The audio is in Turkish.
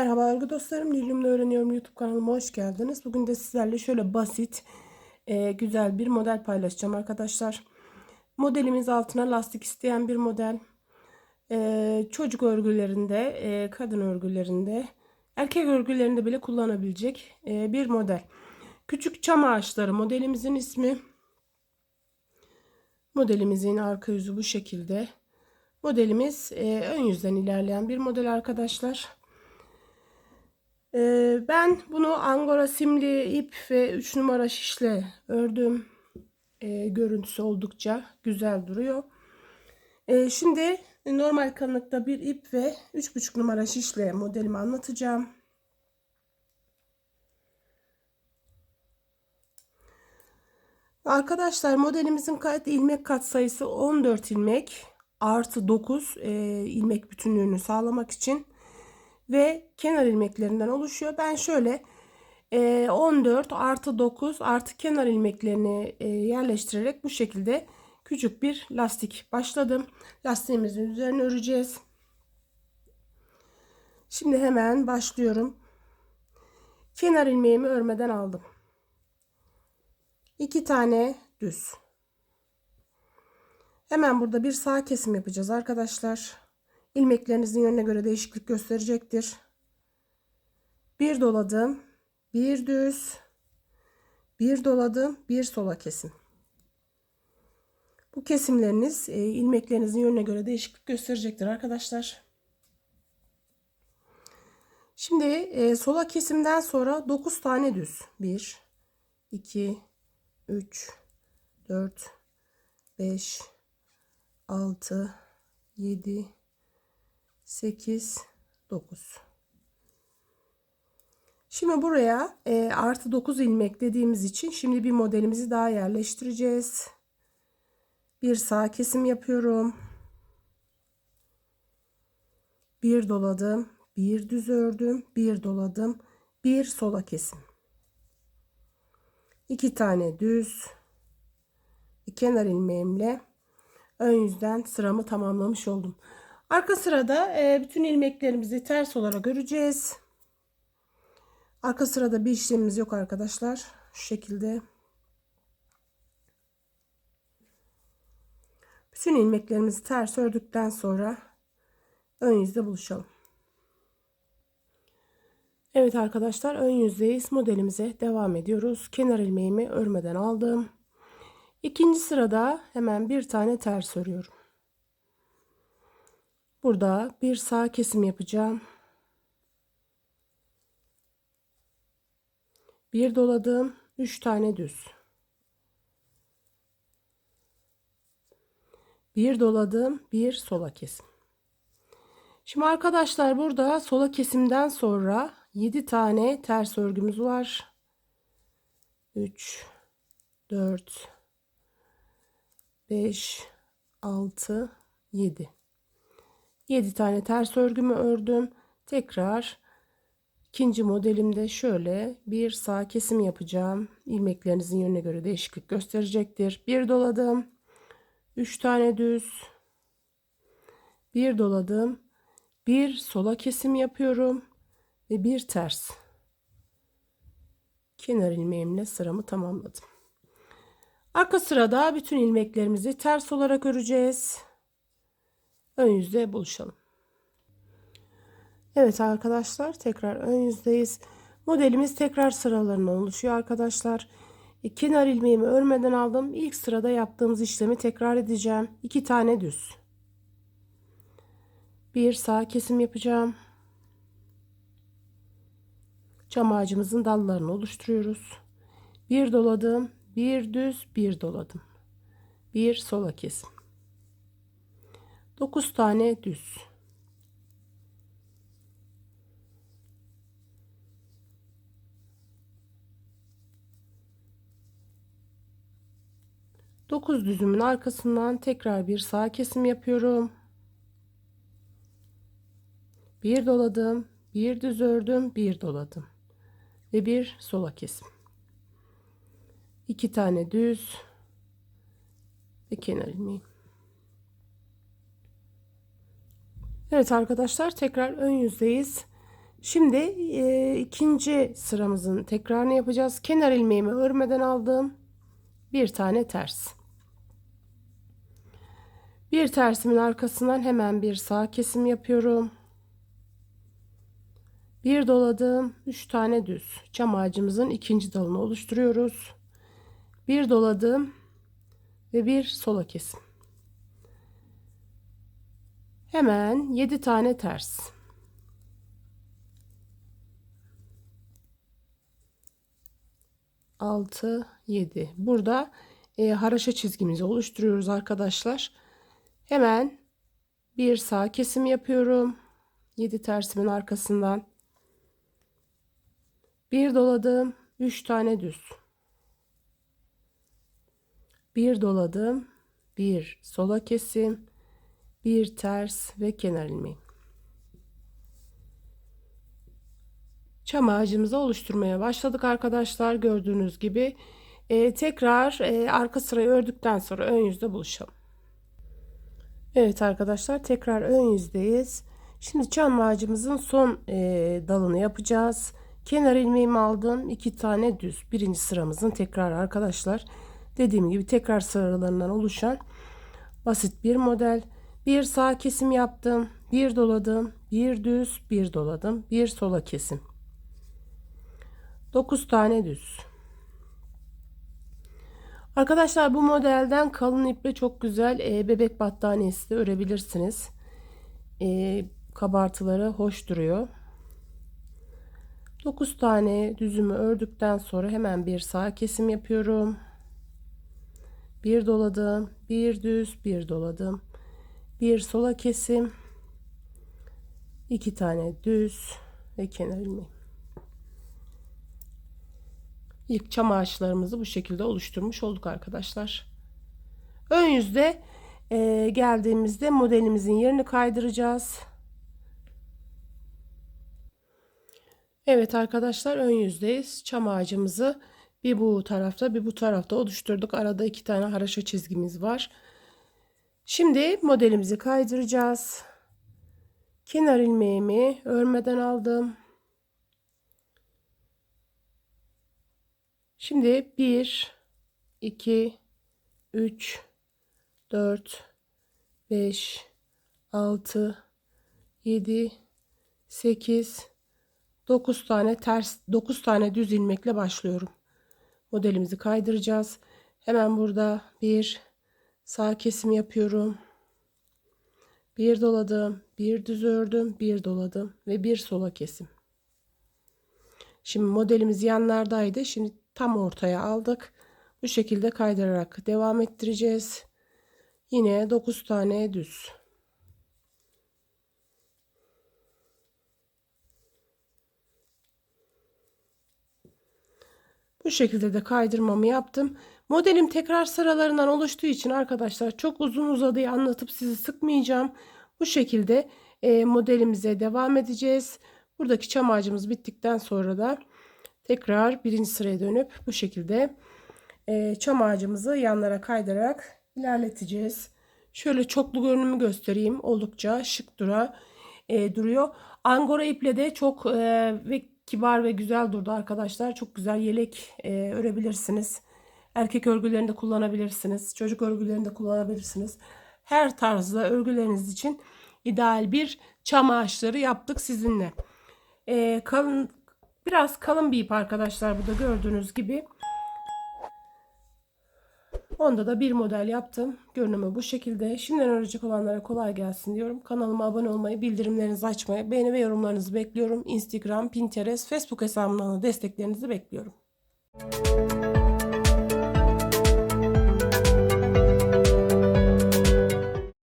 Merhaba örgü dostlarım. Dilimle Öğreniyorum YouTube kanalıma hoş geldiniz. Bugün de sizlerle şöyle basit, e, güzel bir model paylaşacağım arkadaşlar. Modelimiz altına lastik isteyen bir model. E, çocuk örgülerinde, e, kadın örgülerinde, erkek örgülerinde bile kullanabilecek e, bir model. Küçük çam ağaçları modelimizin ismi. Modelimizin arka yüzü bu şekilde. Modelimiz e, ön yüzden ilerleyen bir model arkadaşlar. E, ben bunu angora simli ip ve 3 numara şişle ördüm. E, görüntüsü oldukça güzel duruyor. E, şimdi normal kalınlıkta bir ip ve 3,5 numara şişle modelimi anlatacağım. Arkadaşlar modelimizin kat ilmek kat sayısı 14 ilmek artı 9 e, ilmek bütünlüğünü sağlamak için ve kenar ilmeklerinden oluşuyor. Ben şöyle e, 14 artı 9 artı kenar ilmeklerini e, yerleştirerek bu şekilde küçük bir lastik başladım. Lastiğimizin üzerine öreceğiz. Şimdi hemen başlıyorum. Kenar ilmeğimi örmeden aldım. 2 tane düz. Hemen burada bir sağ kesim yapacağız arkadaşlar. İlmeklerinizin yönüne göre değişiklik gösterecektir. Bir doladım, bir düz, bir doladım, bir sola kesim. Bu kesimleriniz e, ilmeklerinizin yönüne göre değişiklik gösterecektir arkadaşlar. Şimdi e, sola kesimden sonra 9 tane düz. 1, 2, 3, 4, 5, 6, 7, 8, 9. Şimdi buraya e, artı 9 ilmek dediğimiz için şimdi bir modelimizi daha yerleştireceğiz. Bir sağ kesim yapıyorum. Bir doladım, bir düz ördüm, bir doladım, bir sola kesim. İki tane düz, kenar ilmeğimle ön yüzden sıramı tamamlamış oldum. Arka sırada e, bütün ilmeklerimizi ters olarak öreceğiz. Arka sırada bir işlemimiz yok arkadaşlar. Şu şekilde. Bütün ilmeklerimizi ters ördükten sonra ön yüzde buluşalım. Evet arkadaşlar ön yüzdeyiz. Modelimize devam ediyoruz. Kenar ilmeğimi örmeden aldım. İkinci sırada hemen bir tane ters örüyorum. Burada bir sağ kesim yapacağım. Bir doladım, üç tane düz. Bir doladım, bir sola kesim. Şimdi arkadaşlar burada sola kesimden sonra 7 tane ters örgümüz var. 3 4 5 6 7 7 tane ters örgümü ördüm. Tekrar ikinci modelimde şöyle bir sağ kesim yapacağım. İlmeklerinizin yönüne göre değişiklik gösterecektir. Bir doladım. 3 tane düz. Bir doladım. Bir sola kesim yapıyorum ve bir ters. Kenar ilmeğimle sıramı tamamladım. Arka sırada bütün ilmeklerimizi ters olarak öreceğiz ön yüzde buluşalım. Evet arkadaşlar tekrar ön yüzdeyiz. Modelimiz tekrar sıralarından oluşuyor arkadaşlar. Kenar ilmeğimi örmeden aldım. İlk sırada yaptığımız işlemi tekrar edeceğim. İki tane düz. Bir sağ kesim yapacağım. Çam ağacımızın dallarını oluşturuyoruz. Bir doladım, bir düz, bir doladım. Bir sola kesim. 9 tane düz. Dokuz düzümün arkasından tekrar bir sağ kesim yapıyorum. Bir doladım, bir düz ördüm, bir doladım ve bir sola kesim. İki tane düz ve kenar ilmeği. Evet arkadaşlar tekrar ön yüzdeyiz. Şimdi e, ikinci sıramızın tekrarını yapacağız. Kenar ilmeğimi örmeden aldım. Bir tane ters. Bir tersimin arkasından hemen bir sağ kesim yapıyorum. Bir doladım. Üç tane düz. Çam ağacımızın ikinci dalını oluşturuyoruz. Bir doladım ve bir sola kesim. Hemen 7 tane ters. Altı, yedi. Burada e, haraşa çizgimizi oluşturuyoruz arkadaşlar. Hemen bir sağ kesim yapıyorum. 7 tersimin arkasından. Bir doladım. 3 tane düz. Bir doladım. Bir sola kesim. Bir ters ve kenar ilmeği. Çam ağacımızı oluşturmaya başladık arkadaşlar. Gördüğünüz gibi. Ee, tekrar e, arka sırayı ördükten sonra ön yüzde buluşalım. Evet arkadaşlar tekrar ön yüzdeyiz. Şimdi çam ağacımızın son e, dalını yapacağız. Kenar ilmeğimi aldım. iki tane düz. Birinci sıramızın tekrar arkadaşlar. Dediğim gibi tekrar sıralarından oluşan basit bir model. Bir sağ kesim yaptım. Bir doladım. Bir düz. Bir doladım. Bir sola kesim. 9 tane düz. Arkadaşlar bu modelden kalın iple çok güzel e, bebek battaniyesi de örebilirsiniz. E, kabartıları hoş duruyor. 9 tane düzümü ördükten sonra hemen bir sağ kesim yapıyorum. Bir doladım, bir düz, bir doladım. Bir sola kesim. iki tane düz ve kenar ilmeği. İlk çam ağaçlarımızı bu şekilde oluşturmuş olduk arkadaşlar. Ön yüzde e, geldiğimizde modelimizin yerini kaydıracağız. Evet arkadaşlar ön yüzdeyiz. Çam ağacımızı bir bu tarafta bir bu tarafta oluşturduk. Arada iki tane haraşo çizgimiz var. Şimdi modelimizi kaydıracağız. Kenar ilmeğimi örmeden aldım. Şimdi 1 2 3 4 5 6 7 8 9 tane ters 9 tane düz ilmekle başlıyorum. Modelimizi kaydıracağız. Hemen burada bir sağ kesim yapıyorum. Bir doladım, bir düz ördüm, bir doladım ve bir sola kesim. Şimdi modelimiz yanlardaydı. Şimdi tam ortaya aldık. Bu şekilde kaydırarak devam ettireceğiz. Yine 9 tane düz. Bu şekilde de kaydırmamı yaptım. Modelim tekrar sıralarından oluştuğu için arkadaşlar çok uzun uzadığı anlatıp sizi sıkmayacağım. Bu şekilde e, modelimize devam edeceğiz. Buradaki çam ağacımız bittikten sonra da tekrar birinci sıraya dönüp bu şekilde e, çam ağacımızı yanlara kaydırarak ilerleteceğiz. Şöyle çoklu görünümü göstereyim. Oldukça şık dura, e, duruyor. Angora iple de çok e, ve kibar ve güzel durdu arkadaşlar. Çok güzel yelek e, örebilirsiniz. Erkek örgülerinde kullanabilirsiniz. Çocuk örgülerinde kullanabilirsiniz. Her tarzda örgüleriniz için ideal bir çam ağaçları yaptık sizinle. E, kalın biraz kalın bir ip arkadaşlar bu da gördüğünüz gibi. Onda da bir model yaptım. Görünümü bu şekilde. Şimdiden öğrenecek olanlara kolay gelsin diyorum. Kanalıma abone olmayı, bildirimlerinizi açmayı, beğeni ve yorumlarınızı bekliyorum. Instagram, Pinterest, Facebook hesabımdan da desteklerinizi bekliyorum.